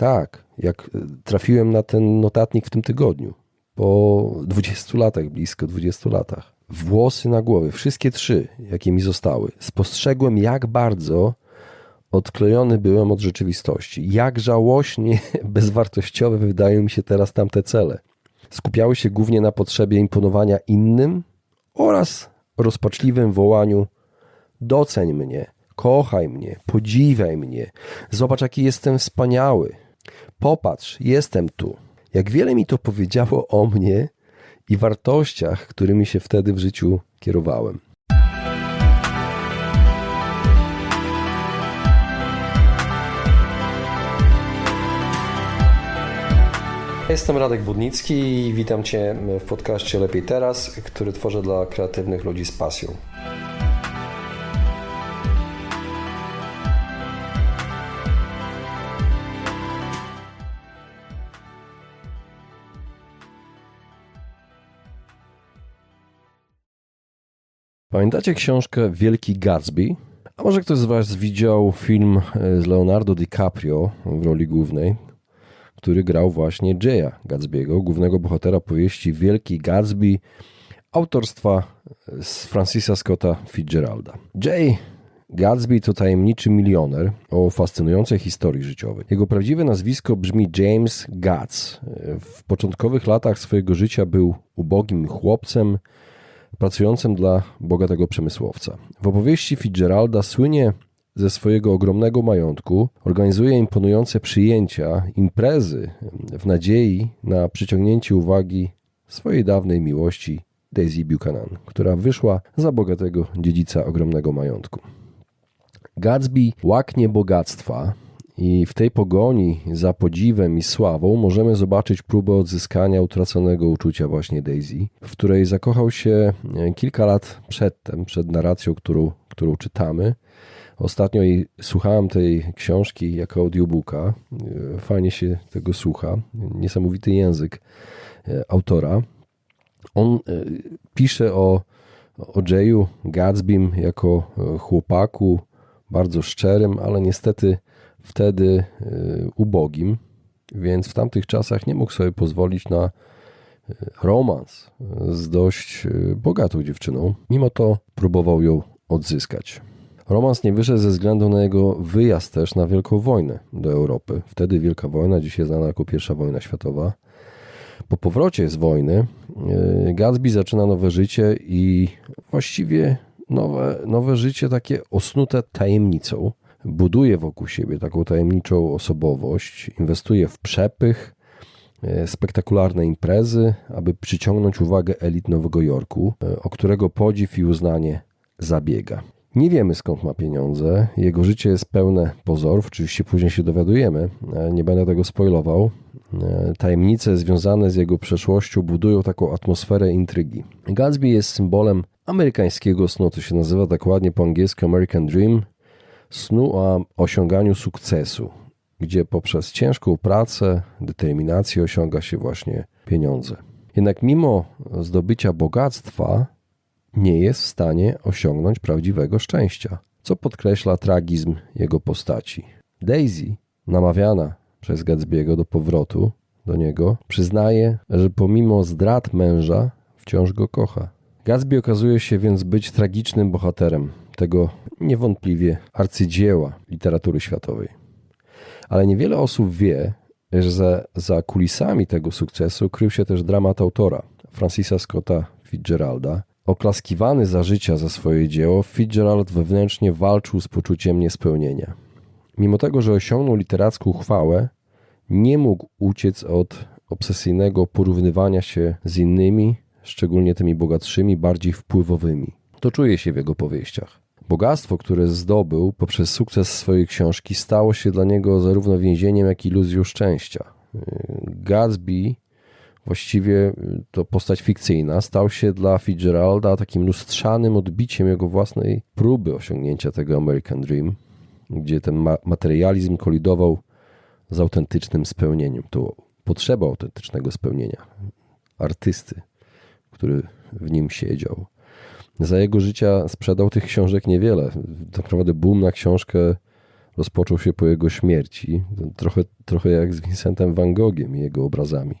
Tak, jak trafiłem na ten notatnik w tym tygodniu. Po 20 latach, blisko 20 latach. Włosy na głowie, wszystkie trzy, jakie mi zostały. Spostrzegłem, jak bardzo odklejony byłem od rzeczywistości. Jak żałośnie bezwartościowe wydają mi się teraz tamte cele. Skupiały się głównie na potrzebie imponowania innym oraz rozpaczliwym wołaniu: doceń mnie, kochaj mnie, podziwiaj mnie, zobacz, jaki jestem wspaniały. Popatrz, jestem tu. Jak wiele mi to powiedziało o mnie i wartościach, którymi się wtedy w życiu kierowałem. Jestem Radek Budnicki i witam Cię w podcaście Lepiej Teraz, który tworzę dla kreatywnych ludzi z pasją. Pamiętacie książkę Wielki Gatsby? A może ktoś z Was widział film z Leonardo DiCaprio w roli głównej, który grał właśnie Jaya Gatsby'ego, głównego bohatera powieści Wielki Gatsby autorstwa z Francisa Scotta Fitzgeralda. Jay Gatsby to tajemniczy milioner o fascynującej historii życiowej. Jego prawdziwe nazwisko brzmi James Gatz. W początkowych latach swojego życia był ubogim chłopcem, pracującym dla bogatego przemysłowca. W opowieści Fitzgeralda słynie ze swojego ogromnego majątku, organizuje imponujące przyjęcia, imprezy w nadziei na przyciągnięcie uwagi swojej dawnej miłości Daisy Buchanan, która wyszła za bogatego dziedzica ogromnego majątku. Gatsby łaknie bogactwa i w tej pogoni za podziwem i sławą możemy zobaczyć próbę odzyskania utraconego uczucia właśnie Daisy, w której zakochał się kilka lat przedtem, przed narracją, którą, którą czytamy. Ostatnio słuchałem tej książki jako audiobooka. Fajnie się tego słucha. Niesamowity język autora. On pisze o, o Jayu Gatsbym jako chłopaku bardzo szczerym, ale niestety wtedy ubogim, więc w tamtych czasach nie mógł sobie pozwolić na romans z dość bogatą dziewczyną. Mimo to próbował ją odzyskać. Romans nie wyszedł ze względu na jego wyjazd też na Wielką Wojnę do Europy. Wtedy Wielka Wojna, dzisiaj znana jako I wojna światowa. Po powrocie z wojny Gatsby zaczyna nowe życie i właściwie nowe, nowe życie takie osnute tajemnicą. Buduje wokół siebie taką tajemniczą osobowość, inwestuje w przepych, spektakularne imprezy, aby przyciągnąć uwagę elit Nowego Jorku, o którego podziw i uznanie zabiega. Nie wiemy skąd ma pieniądze. Jego życie jest pełne pozorów. Oczywiście później się dowiadujemy. Nie będę tego spoilował. Tajemnice związane z jego przeszłością budują taką atmosferę intrygi. Gatsby jest symbolem amerykańskiego snu. To się nazywa dokładnie po angielsku American Dream. Snu o osiąganiu sukcesu, gdzie poprzez ciężką pracę, determinację osiąga się właśnie pieniądze. Jednak mimo zdobycia bogactwa, nie jest w stanie osiągnąć prawdziwego szczęścia, co podkreśla tragizm jego postaci. Daisy, namawiana przez Gatsby'ego do powrotu do niego, przyznaje, że pomimo zdrad męża wciąż go kocha. Gatsby okazuje się więc być tragicznym bohaterem tego niewątpliwie arcydzieła literatury światowej. Ale niewiele osób wie, że za, za kulisami tego sukcesu krył się też dramat autora, Francisa Scotta Fitzgeralda, Oklaskiwany za życia za swoje dzieło, Fitzgerald wewnętrznie walczył z poczuciem niespełnienia. Mimo tego, że osiągnął literacką chwałę, nie mógł uciec od obsesyjnego porównywania się z innymi, szczególnie tymi bogatszymi, bardziej wpływowymi. To czuje się w jego powieściach. Bogactwo, które zdobył poprzez sukces swojej książki, stało się dla niego zarówno więzieniem, jak i iluzją szczęścia. Gatsby właściwie to postać fikcyjna, stał się dla Fitzgeralda takim lustrzanym odbiciem jego własnej próby osiągnięcia tego American Dream, gdzie ten ma materializm kolidował z autentycznym spełnieniem. To potrzeba autentycznego spełnienia artysty, który w nim siedział. Za jego życia sprzedał tych książek niewiele. Tak naprawdę boom na książkę rozpoczął się po jego śmierci. Trochę, trochę jak z Vincentem Van Gogiem i jego obrazami.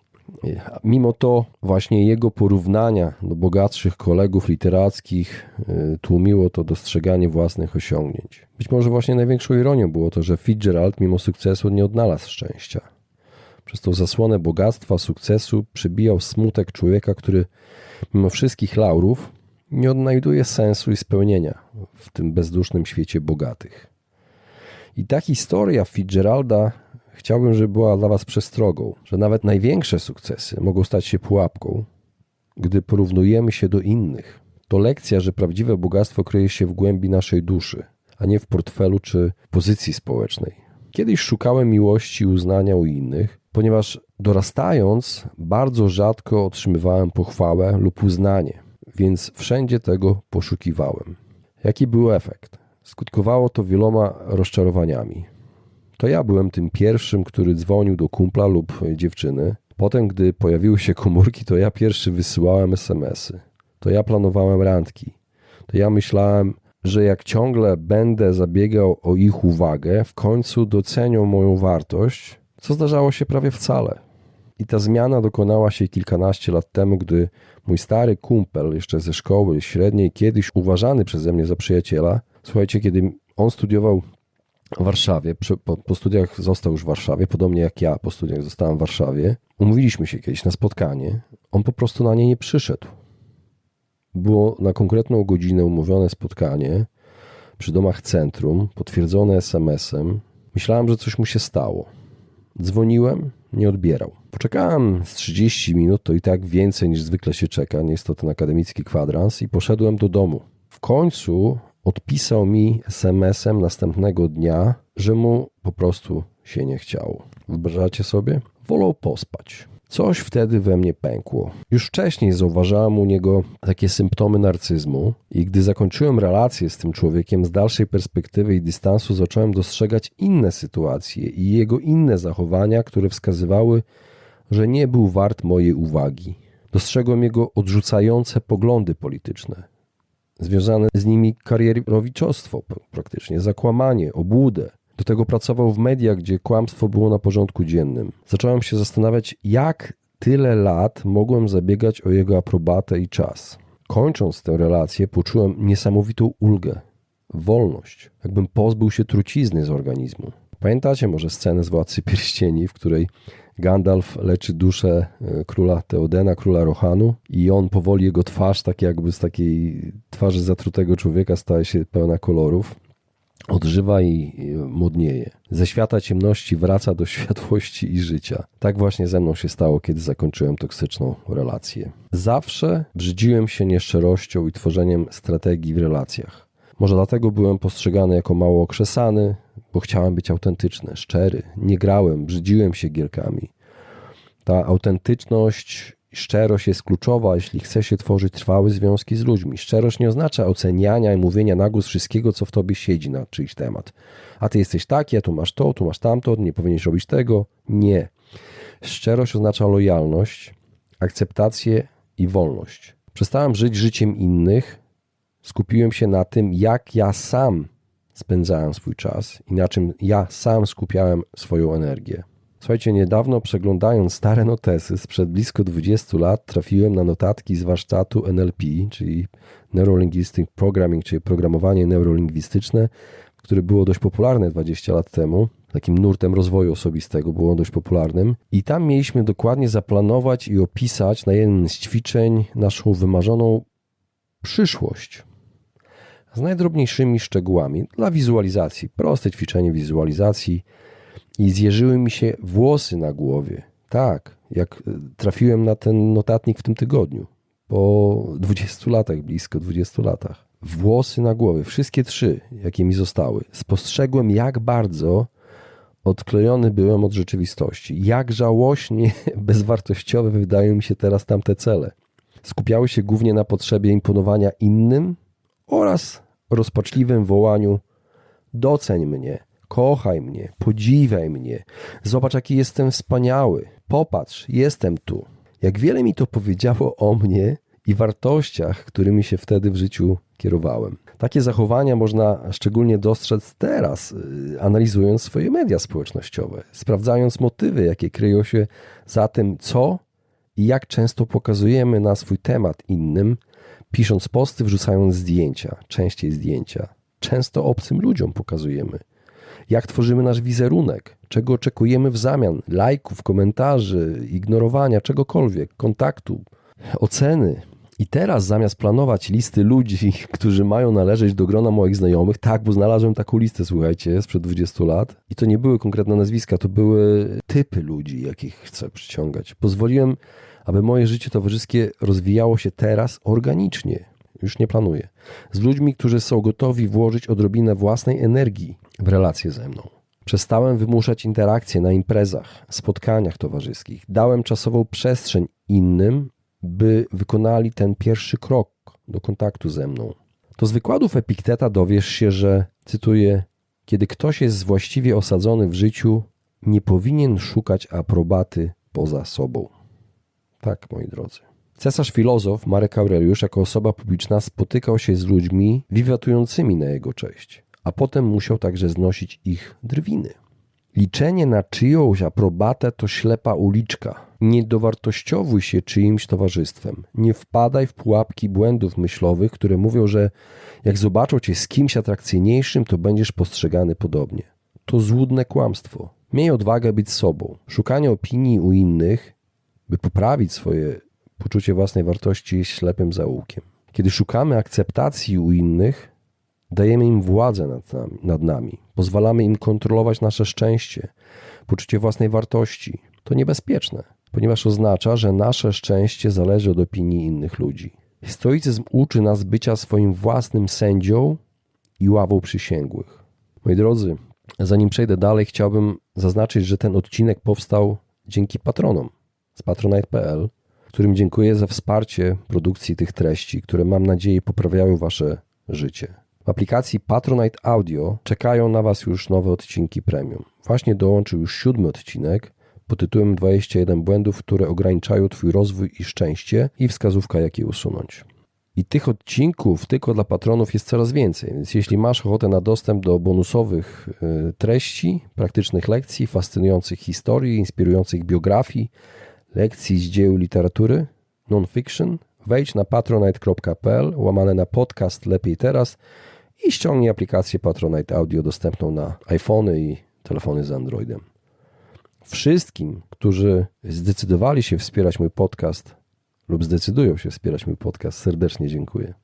Mimo to właśnie jego porównania do bogatszych kolegów literackich y, tłumiło to dostrzeganie własnych osiągnięć. Być może właśnie największą ironią było to, że Fitzgerald mimo sukcesu nie odnalazł szczęścia. Przez tą zasłonę bogactwa, sukcesu przybijał smutek człowieka, który mimo wszystkich laurów nie odnajduje sensu i spełnienia w tym bezdusznym świecie bogatych. I ta historia Fitzgeralda chciałbym, żeby była dla Was przestrogą, że nawet największe sukcesy mogą stać się pułapką, gdy porównujemy się do innych. To lekcja, że prawdziwe bogactwo kryje się w głębi naszej duszy, a nie w portfelu czy pozycji społecznej. Kiedyś szukałem miłości i uznania u innych, ponieważ dorastając bardzo rzadko otrzymywałem pochwałę lub uznanie, więc wszędzie tego poszukiwałem. Jaki był efekt? Skutkowało to wieloma rozczarowaniami. To ja byłem tym pierwszym, który dzwonił do kumpla lub dziewczyny. Potem, gdy pojawiły się komórki, to ja pierwszy wysyłałem SMS-y. To ja planowałem randki. To ja myślałem, że jak ciągle będę zabiegał o ich uwagę, w końcu docenią moją wartość, co zdarzało się prawie wcale. I ta zmiana dokonała się kilkanaście lat temu, gdy mój stary kumpel, jeszcze ze szkoły średniej, kiedyś uważany przeze mnie za przyjaciela, słuchajcie, kiedy on studiował w Warszawie, po, po, studiach został już w Warszawie, podobnie jak ja po studiach zostałem w Warszawie. Umówiliśmy się kiedyś na spotkanie. On po prostu na nie nie przyszedł. Było na konkretną godzinę umówione spotkanie przy domach centrum, potwierdzone SMS-em. Myślałem, że coś mu się stało. Dzwoniłem, nie odbierał. Poczekałem z 30 minut, to i tak więcej niż zwykle się czeka, nie jest to ten akademicki kwadrans, i poszedłem do domu. W końcu odpisał mi SMS-em następnego dnia, że mu po prostu się nie chciało. Wyobrażacie sobie? Wolał pospać. Coś wtedy we mnie pękło. Już wcześniej zauważałem u niego takie symptomy narcyzmu, i gdy zakończyłem relację z tym człowiekiem, z dalszej perspektywy i dystansu zacząłem dostrzegać inne sytuacje i jego inne zachowania, które wskazywały, że nie był wart mojej uwagi. Dostrzegłem jego odrzucające poglądy polityczne, związane z nimi karierowiczostwo praktycznie, zakłamanie, obłudę. Do tego pracował w mediach, gdzie kłamstwo było na porządku dziennym. Zacząłem się zastanawiać, jak tyle lat mogłem zabiegać o jego aprobatę i czas. Kończąc tę relację, poczułem niesamowitą ulgę, wolność, jakbym pozbył się trucizny z organizmu. Pamiętacie może scenę z Władcy Pierścieni, w której Gandalf leczy duszę e, króla Teodena, króla Rohanu i on powoli, jego twarz, tak jakby z takiej twarzy zatrutego człowieka staje się pełna kolorów. Odżywa i modnieje. Ze świata ciemności wraca do światłości i życia. Tak właśnie ze mną się stało, kiedy zakończyłem toksyczną relację. Zawsze brzydziłem się nieszczerością i tworzeniem strategii w relacjach. Może dlatego byłem postrzegany jako mało okrzesany, bo chciałem być autentyczny, szczery. Nie grałem, brzydziłem się gierkami. Ta autentyczność szczerość jest kluczowa, jeśli chce się tworzyć trwałe związki z ludźmi. Szczerość nie oznacza oceniania i mówienia na głos wszystkiego, co w tobie siedzi na czyjś temat. A ty jesteś taki, a tu masz to, tu masz tamto, nie powinieneś robić tego. Nie. Szczerość oznacza lojalność, akceptację i wolność. Przestałem żyć życiem innych, skupiłem się na tym, jak ja sam spędzałem swój czas i na czym ja sam skupiałem swoją energię. Słuchajcie, niedawno przeglądając stare notesy sprzed blisko 20 lat, trafiłem na notatki z warsztatu NLP, czyli Neurolinguistic Programming, czyli programowanie neurolingwistyczne, które było dość popularne 20 lat temu. Takim nurtem rozwoju osobistego było dość popularnym. I tam mieliśmy dokładnie zaplanować i opisać na jednym z ćwiczeń naszą wymarzoną przyszłość z najdrobniejszymi szczegółami dla wizualizacji. Proste ćwiczenie wizualizacji i zjeżyły mi się włosy na głowie. Tak, jak e, trafiłem na ten notatnik w tym tygodniu. Po 20 latach, blisko 20 latach. Włosy na głowie, wszystkie trzy, jakie mi zostały. Spostrzegłem, jak bardzo odklejony byłem od rzeczywistości. Jak żałośnie bezwartościowe wydają mi się teraz tamte cele. Skupiały się głównie na potrzebie imponowania innym oraz rozpaczliwym wołaniu: Doceń mnie, kochaj mnie, podziwiaj mnie, zobacz, jaki jestem wspaniały, popatrz, jestem tu. Jak wiele mi to powiedziało o mnie i wartościach, którymi się wtedy w życiu kierowałem. Takie zachowania można szczególnie dostrzec teraz, y, analizując swoje media społecznościowe, sprawdzając motywy, jakie kryją się za tym, co i jak często pokazujemy na swój temat innym, pisząc posty, wrzucając zdjęcia, częściej zdjęcia. Często obcym ludziom pokazujemy. Jak tworzymy nasz wizerunek, czego oczekujemy w zamian, lajków, komentarzy, ignorowania czegokolwiek, kontaktu, oceny. I teraz zamiast planować listy ludzi, którzy mają należeć do grona moich znajomych, tak, bo znalazłem taką listę, słuchajcie, sprzed 20 lat. I to nie były konkretne nazwiska, to były typy ludzi, jakich chcę przyciągać. Pozwoliłem, aby moje życie towarzyskie rozwijało się teraz organicznie. Już nie planuję. Z ludźmi, którzy są gotowi włożyć odrobinę własnej energii w relacje ze mną. Przestałem wymuszać interakcje na imprezach, spotkaniach towarzyskich. Dałem czasową przestrzeń innym, by wykonali ten pierwszy krok do kontaktu ze mną. To z wykładów Epikteta dowiesz się, że, cytuję, kiedy ktoś jest właściwie osadzony w życiu, nie powinien szukać aprobaty poza sobą. Tak, moi drodzy. Cesarz filozof Marek Aureliusz jako osoba publiczna spotykał się z ludźmi wiwatującymi na jego cześć, a potem musiał także znosić ich drwiny. Liczenie na czyjąś aprobatę to ślepa uliczka. Nie dowartościowuj się czyimś towarzystwem. Nie wpadaj w pułapki błędów myślowych, które mówią, że jak zobaczą cię z kimś atrakcyjniejszym, to będziesz postrzegany podobnie. To złudne kłamstwo. Miej odwagę być sobą. Szukanie opinii u innych, by poprawić swoje poczucie własnej wartości jest ślepym zaułkiem. Kiedy szukamy akceptacji u innych, dajemy im władzę nad nami, nad nami, pozwalamy im kontrolować nasze szczęście, poczucie własnej wartości. To niebezpieczne, ponieważ oznacza, że nasze szczęście zależy od opinii innych ludzi. Stoicyzm uczy nas bycia swoim własnym sędzią i ławą przysięgłych. Moi drodzy, zanim przejdę dalej, chciałbym zaznaczyć, że ten odcinek powstał dzięki patronom z patronite.pl, którym dziękuję za wsparcie produkcji tych treści, które mam nadzieję poprawiają Wasze życie. W aplikacji Patronite Audio czekają na Was już nowe odcinki premium. Właśnie dołączył już siódmy odcinek pod tytułem 21 błędów, które ograniczają Twój rozwój i szczęście i wskazówka, jak je usunąć. I tych odcinków tylko dla patronów jest coraz więcej, więc jeśli masz ochotę na dostęp do bonusowych y, treści, praktycznych lekcji, fascynujących historii, inspirujących biografii, lekcji z dzieł literatury, non-fiction, wejdź na patronite.pl, łamane na podcast Lepiej Teraz i ściągnij aplikację Patronite Audio dostępną na iPhony i telefony z Androidem. Wszystkim, którzy zdecydowali się wspierać mój podcast lub zdecydują się wspierać mój podcast, serdecznie dziękuję.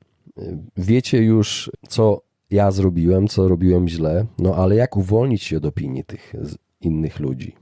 Wiecie już, co ja zrobiłem, co robiłem źle, no ale jak uwolnić się od opinii tych innych ludzi?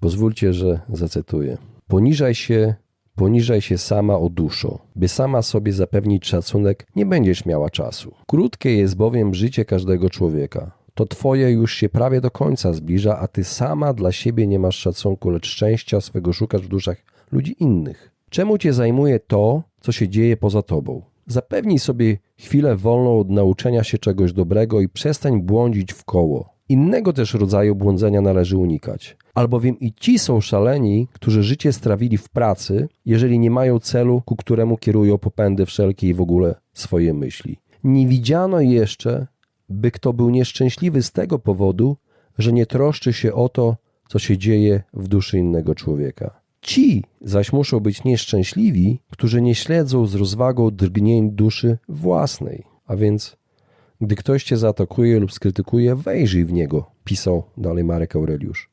Pozwólcie, że zacytuję. Poniżaj się, poniżaj się sama o duszo, by sama sobie zapewnić szacunek, nie będziesz miała czasu. Krótkie jest bowiem życie każdego człowieka. To twoje już się prawie do końca zbliża, a ty sama dla siebie nie masz szacunku, lecz szczęścia swego szukasz w duszach ludzi innych. Czemu cię zajmuje to, co się dzieje poza tobą? Zapewnij sobie chwilę wolną od nauczenia się czegoś dobrego i przestań błądzić w koło. Innego też rodzaju błądzenia należy unikać. Albowiem i ci są szaleni, którzy życie strawili w pracy, jeżeli nie mają celu, ku któremu kierują popędy wszelkie i w ogóle swoje myśli. Nie widziano jeszcze, by kto był nieszczęśliwy z tego powodu, że nie troszczy się o to, co się dzieje w duszy innego człowieka. Ci zaś muszą być nieszczęśliwi, którzy nie śledzą z rozwagą drgnień duszy własnej. A więc, gdy ktoś cię zaatakuje lub skrytykuje, wejrzyj w niego, pisał dalej Marek Aureliusz.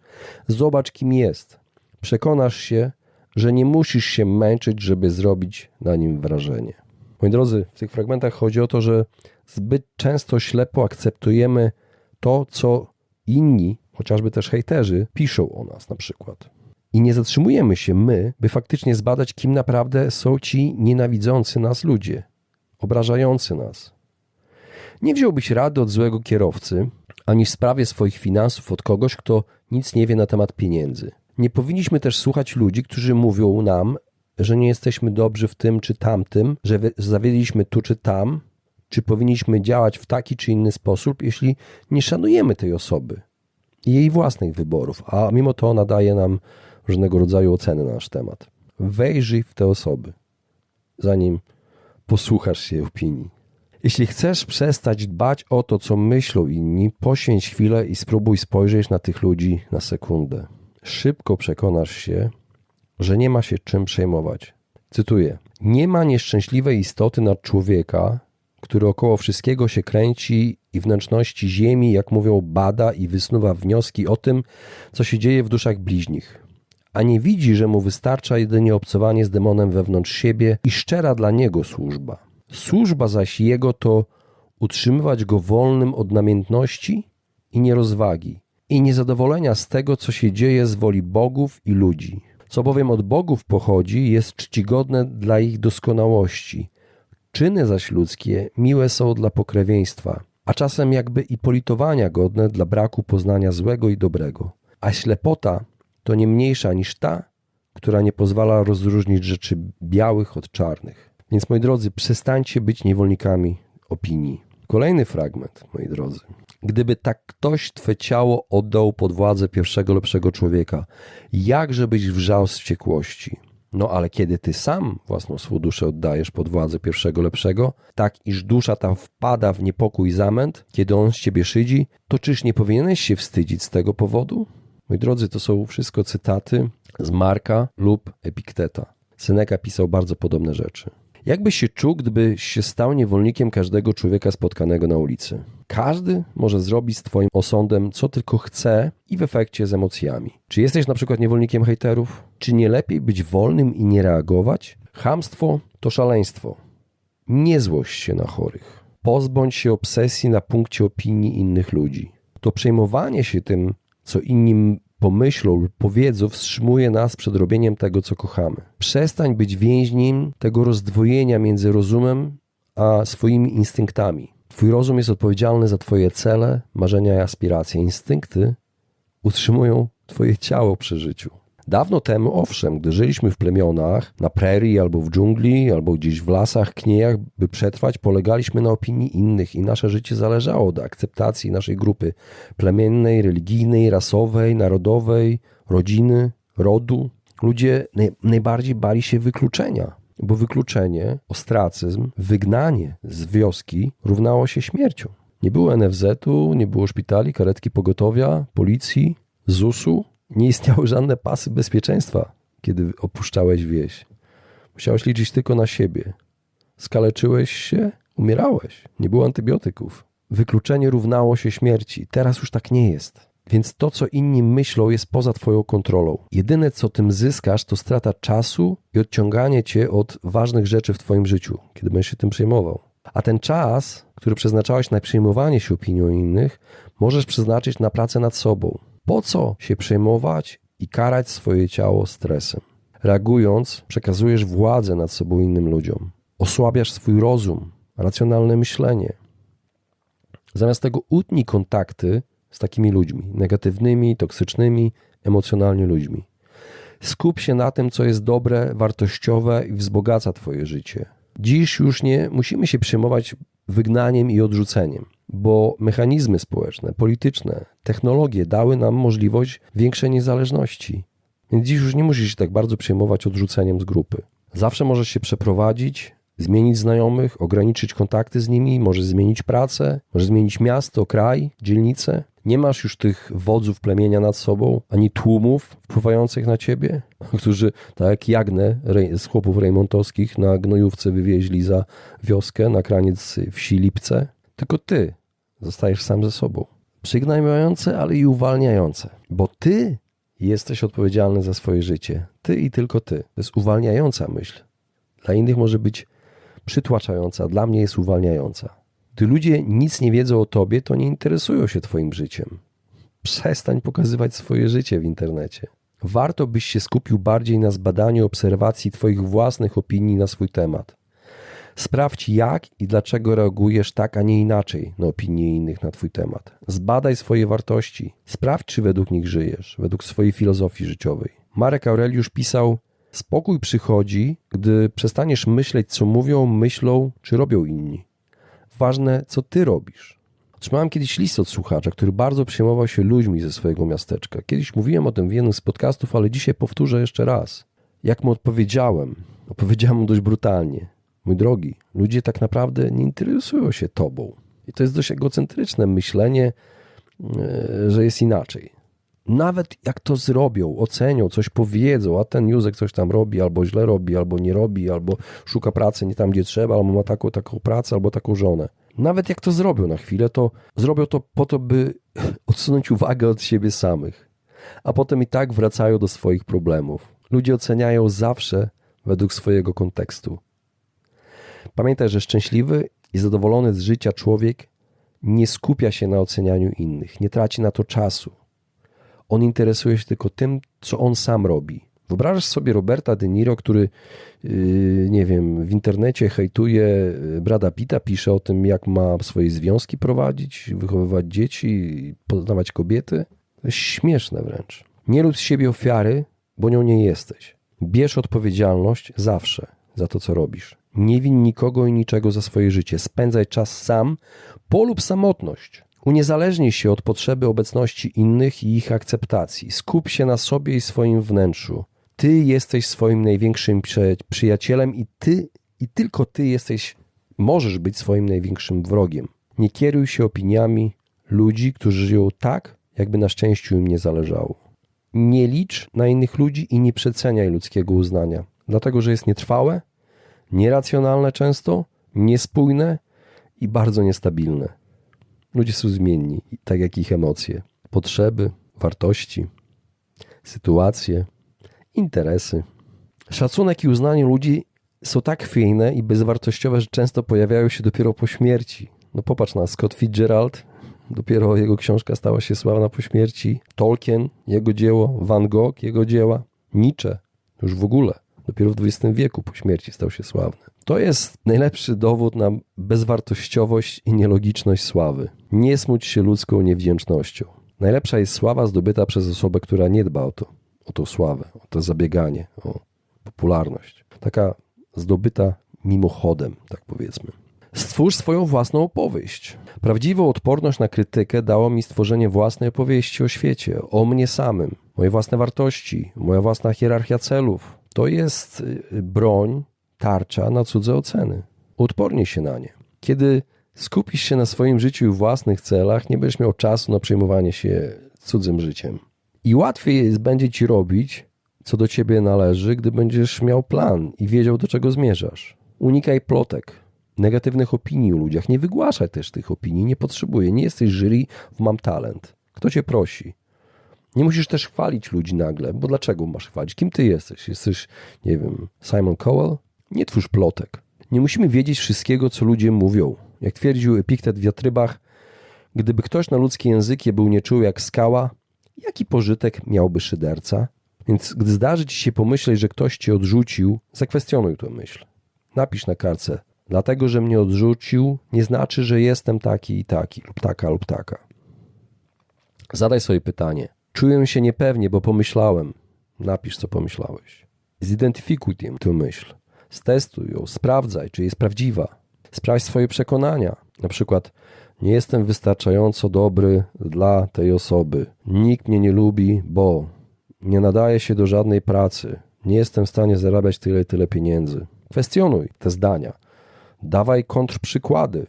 Zobacz, kim jest. Przekonasz się, że nie musisz się męczyć, żeby zrobić na nim wrażenie. Moi drodzy, w tych fragmentach chodzi o to, że zbyt często ślepo akceptujemy to, co inni, chociażby też hejterzy, piszą o nas na przykład. I nie zatrzymujemy się my, by faktycznie zbadać, kim naprawdę są ci nienawidzący nas ludzie, obrażający nas. Nie wziąłbyś rady od złego kierowcy, ani w sprawie swoich finansów od kogoś, kto nic nie wie na temat pieniędzy. Nie powinniśmy też słuchać ludzi, którzy mówią nam, że nie jesteśmy dobrzy w tym czy tamtym, że zawiedliśmy tu czy tam, czy powinniśmy działać w taki czy inny sposób, jeśli nie szanujemy tej osoby i jej własnych wyborów, a mimo to ona daje nam różnego rodzaju oceny na nasz temat. Wejrzyj w te osoby, zanim posłuchasz się opinii. Jeśli chcesz przestać dbać o to, co myślą inni, poświęć chwilę i spróbuj spojrzeć na tych ludzi na sekundę. Szybko przekonasz się, że nie ma się czym przejmować. Cytuję: Nie ma nieszczęśliwej istoty nad człowieka, który około wszystkiego się kręci i wnętrzności ziemi, jak mówią, bada i wysnuwa wnioski o tym, co się dzieje w duszach bliźnich. A nie widzi, że mu wystarcza jedynie obcowanie z demonem wewnątrz siebie i szczera dla niego służba. Służba zaś jego to utrzymywać go wolnym od namiętności i nierozwagi i niezadowolenia z tego, co się dzieje z woli bogów i ludzi. Co bowiem od bogów pochodzi, jest czcigodne dla ich doskonałości. Czyny zaś ludzkie miłe są dla pokrewieństwa, a czasem jakby i politowania godne dla braku poznania złego i dobrego. A ślepota to nie mniejsza niż ta, która nie pozwala rozróżnić rzeczy białych od czarnych. Więc moi drodzy, przestańcie być niewolnikami opinii. Kolejny fragment, moi drodzy. Gdyby tak ktoś twe ciało oddał pod władzę pierwszego lepszego człowieka, jakże byś wrzał z wściekłości? No ale kiedy ty sam własną swą duszę oddajesz pod władzę pierwszego lepszego, tak iż dusza ta wpada w niepokój i zamęt, kiedy on z ciebie szydzi, to czyż nie powinieneś się wstydzić z tego powodu? Moi drodzy, to są wszystko cytaty z Marka lub Epikteta. Seneca pisał bardzo podobne rzeczy. Jakbyś się czuł, gdybyś się stał niewolnikiem każdego człowieka spotkanego na ulicy? Każdy może zrobić z Twoim osądem, co tylko chce i w efekcie z emocjami. Czy jesteś na przykład niewolnikiem hejterów? Czy nie lepiej być wolnym i nie reagować? Chamstwo to szaleństwo. Nie złość się na chorych. Pozbądź się obsesji na punkcie opinii innych ludzi. To przejmowanie się tym, co inni pomyślą lub powiedzą, wstrzymuje nas przed robieniem tego, co kochamy. Przestań być więźniem tego rozdwojenia między rozumem a swoimi instynktami. Twój rozum jest odpowiedzialny za Twoje cele, marzenia i aspiracje. Instynkty utrzymują Twoje ciało przy życiu. Dawno temu, owszem, gdy żyliśmy w plemionach, na prerii albo w dżungli, albo gdzieś w lasach, kniejach, by przetrwać, polegaliśmy na opinii innych i nasze życie zależało od akceptacji naszej grupy plemiennej, religijnej, rasowej, narodowej, rodziny, rodu. Ludzie naj, najbardziej bali się wykluczenia, bo wykluczenie, ostracyzm, wygnanie z wioski równało się śmiercią. Nie było NFZ-u, nie było szpitali, karetki pogotowia, policji, ZUS-u, nie istniały żadne pasy bezpieczeństwa, kiedy opuszczałeś wieś. Musiałeś liczyć tylko na siebie. Skaleczyłeś się, umierałeś. Nie było antybiotyków. Wykluczenie równało się śmierci. Teraz już tak nie jest. Więc to, co inni myślą, jest poza Twoją kontrolą. Jedyne, co tym zyskasz, to strata czasu i odciąganie Cię od ważnych rzeczy w Twoim życiu, kiedy będziesz się tym przejmował. A ten czas, który przeznaczałeś na przejmowanie się opinią innych, możesz przeznaczyć na pracę nad sobą, po co się przejmować i karać swoje ciało stresem? Reagując, przekazujesz władzę nad sobą innym ludziom. Osłabiasz swój rozum, racjonalne myślenie. Zamiast tego utnij kontakty z takimi ludźmi, negatywnymi, toksycznymi, emocjonalnie ludźmi. Skup się na tym, co jest dobre, wartościowe i wzbogaca Twoje życie. Dziś już nie musimy się przejmować wygnaniem i odrzuceniem bo mechanizmy społeczne, polityczne, technologie dały nam możliwość większej niezależności. Więc dziś już nie musisz się tak bardzo przejmować odrzuceniem z grupy. Zawsze możesz się przeprowadzić, zmienić znajomych, ograniczyć kontakty z nimi, możesz zmienić pracę, możesz zmienić miasto, kraj, dzielnicę. Nie masz już tych wodzów plemienia nad sobą, ani tłumów wpływających na ciebie, którzy, tak jak Jagnę z chłopów rejmontowskich, na gnojówce wywieźli za wioskę na kraniec wsi Lipce. Tylko ty Zostajesz sam ze sobą. Przygnajmujące, ale i uwalniające, bo ty jesteś odpowiedzialny za swoje życie. Ty i tylko ty. To jest uwalniająca myśl. Dla innych może być przytłaczająca, dla mnie jest uwalniająca. Gdy ludzie nic nie wiedzą o tobie, to nie interesują się twoim życiem. Przestań pokazywać swoje życie w internecie. Warto byś się skupił bardziej na zbadaniu obserwacji twoich własnych opinii na swój temat. Sprawdź, jak i dlaczego reagujesz tak, a nie inaczej na opinie innych na Twój temat. Zbadaj swoje wartości. Sprawdź, czy według nich żyjesz, według swojej filozofii życiowej. Marek Aureliusz pisał: Spokój przychodzi, gdy przestaniesz myśleć, co mówią, myślą, czy robią inni. Ważne, co Ty robisz. Otrzymałem kiedyś list od słuchacza, który bardzo przejmował się ludźmi ze swojego miasteczka. Kiedyś mówiłem o tym w jednym z podcastów, ale dzisiaj powtórzę jeszcze raz. Jak mu odpowiedziałem? Opowiedziałem mu dość brutalnie. Mój drogi, ludzie tak naprawdę nie interesują się tobą. I to jest dość egocentryczne myślenie, e, że jest inaczej. Nawet jak to zrobią, ocenią, coś powiedzą, a ten Józek coś tam robi, albo źle robi, albo nie robi, albo szuka pracy nie tam, gdzie trzeba, albo ma taką, taką pracę, albo taką żonę. Nawet jak to zrobią na chwilę, to zrobią to po to, by odsunąć uwagę od siebie samych. A potem i tak wracają do swoich problemów. Ludzie oceniają zawsze według swojego kontekstu. Pamiętaj, że szczęśliwy i zadowolony z życia człowiek nie skupia się na ocenianiu innych, nie traci na to czasu. On interesuje się tylko tym, co on sam robi. Wyobrażasz sobie Roberta De Niro, który, yy, nie wiem, w internecie hejtuje yy, Brada Pitta, pisze o tym, jak ma swoje związki prowadzić, wychowywać dzieci, poznawać kobiety. To jest śmieszne wręcz. Nie lub z siebie ofiary, bo nią nie jesteś. Bierz odpowiedzialność zawsze za to, co robisz. Nie win nikogo i niczego za swoje życie. Spędzaj czas sam, polub samotność. Uniezależnij się od potrzeby obecności innych i ich akceptacji. Skup się na sobie i swoim wnętrzu. Ty jesteś swoim największym przyjacielem i ty i tylko ty jesteś, możesz być swoim największym wrogiem. Nie kieruj się opiniami ludzi, którzy żyją tak, jakby na szczęściu im nie zależało. Nie licz na innych ludzi i nie przeceniaj ludzkiego uznania, dlatego że jest nietrwałe, nieracjonalne często, niespójne i bardzo niestabilne. Ludzie są zmienni, tak jak ich emocje, potrzeby, wartości, sytuacje, interesy. Szacunek i uznanie ludzi są tak chwiejne i bezwartościowe, że często pojawiają się dopiero po śmierci. No popatrz na Scott Fitzgerald, dopiero jego książka stała się sławna po śmierci. Tolkien, jego dzieło, Van Gogh, jego dzieła, Nietzsche, już w ogóle. Dopiero w XX wieku po śmierci stał się sławny. To jest najlepszy dowód na bezwartościowość i nielogiczność sławy. Nie smuć się ludzką niewdzięcznością. Najlepsza jest sława zdobyta przez osobę, która nie dba o to, o tą sławę, o to zabieganie, o popularność. Taka zdobyta mimochodem, tak powiedzmy. Stwórz swoją własną opowieść. Prawdziwą odporność na krytykę dało mi stworzenie własnej opowieści o świecie, o mnie samym, moje własne wartości, moja własna hierarchia celów. To jest y, broń, tarcza na cudze oceny. Odpornij się na nie. Kiedy skupisz się na swoim życiu i własnych celach, nie będziesz miał czasu na przejmowanie się cudzym życiem. I łatwiej jest, będzie ci robić, co do ciebie należy, gdy będziesz miał plan i wiedział, do czego zmierzasz. Unikaj plotek, negatywnych opinii o ludziach. Nie wygłaszaj też tych opinii, nie potrzebuję. Nie jesteś jury w Mam Talent. Kto cię prosi? Nie musisz też chwalić ludzi nagle, bo dlaczego masz chwalić? Kim ty jesteś? Jesteś, nie wiem, Simon Cowell? Nie twórz plotek. Nie musimy wiedzieć wszystkiego, co ludzie mówią. Jak twierdził Epiktet w Jatrybach, gdyby ktoś na ludzkie języki był nieczuły jak skała, jaki pożytek miałby szyderca? Więc gdy zdarzy ci się pomyśleć, że ktoś cię odrzucił, zakwestionuj tę myśl. Napisz na kartce, dlatego, że mnie odrzucił, nie znaczy, że jestem taki i taki, lub taka, lub taka. Zadaj sobie pytanie. Czuję się niepewnie, bo pomyślałem. Napisz, co pomyślałeś. Zidentyfikuj tę myśl. Stestuj ją, sprawdzaj, czy jest prawdziwa. Sprawdź swoje przekonania. Na przykład, nie jestem wystarczająco dobry dla tej osoby. Nikt mnie nie lubi, bo nie nadaje się do żadnej pracy. Nie jestem w stanie zarabiać tyle tyle pieniędzy. Kwestionuj te zdania. Dawaj kontrprzykłady,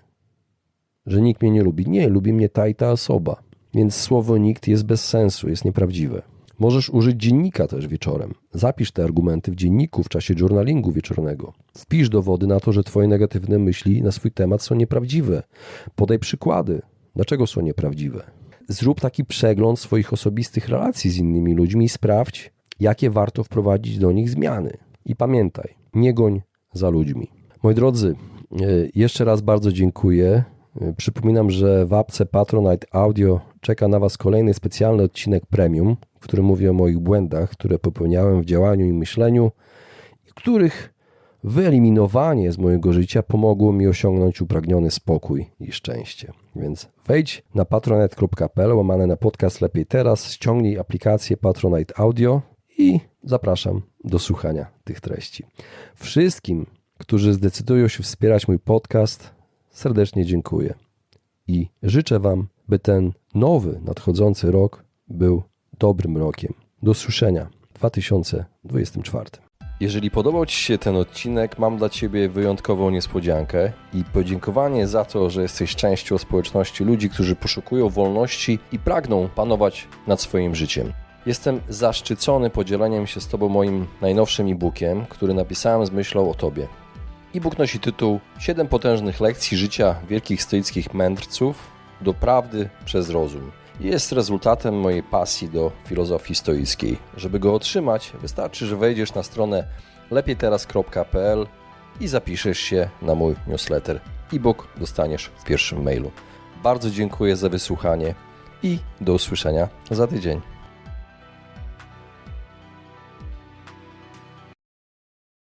że nikt mnie nie lubi. Nie, lubi mnie ta i ta osoba. Więc słowo nikt jest bez sensu, jest nieprawdziwe. Możesz użyć dziennika też wieczorem. Zapisz te argumenty w dzienniku w czasie journalingu wieczornego. Wpisz dowody na to, że Twoje negatywne myśli na swój temat są nieprawdziwe. Podaj przykłady, dlaczego są nieprawdziwe. Zrób taki przegląd swoich osobistych relacji z innymi ludźmi i sprawdź, jakie warto wprowadzić do nich zmiany. I pamiętaj, nie goń za ludźmi. Moi drodzy, e, jeszcze raz bardzo dziękuję. E, przypominam, że w apce Patronite Audio czeka na Was kolejny specjalny odcinek premium, w którym mówię o moich błędach, które popełniałem w działaniu i myśleniu, których wyeliminowanie z mojego życia pomogło mi osiągnąć upragniony spokój i szczęście. Więc wejdź na patronite.pl, łamane na podcast Lepiej Teraz, ściągnij aplikację Patronite Audio i zapraszam do słuchania tych treści. Wszystkim, którzy zdecydują się wspierać mój podcast, serdecznie dziękuję i życzę Wam, by ten nowy, nadchodzący rok był dobrym rokiem. Do usłyszenia w 2024. Jeżeli podobał Ci się ten odcinek, mam dla Ciebie wyjątkową niespodziankę i podziękowanie za to, że jesteś częścią społeczności ludzi, którzy poszukują wolności i pragną panować nad swoim życiem. Jestem zaszczycony podzieleniem się z Tobą moim najnowszym e-bookiem, który napisałem z myślą o Tobie. E-book nosi tytuł 7 potężnych lekcji życia wielkich stoickich mędrców do prawdy przez rozum. Jest rezultatem mojej pasji do filozofii stoickiej. Żeby go otrzymać, wystarczy, że wejdziesz na stronę lepiejteraz.pl i zapiszesz się na mój newsletter. E-book dostaniesz w pierwszym mailu. Bardzo dziękuję za wysłuchanie i do usłyszenia za tydzień.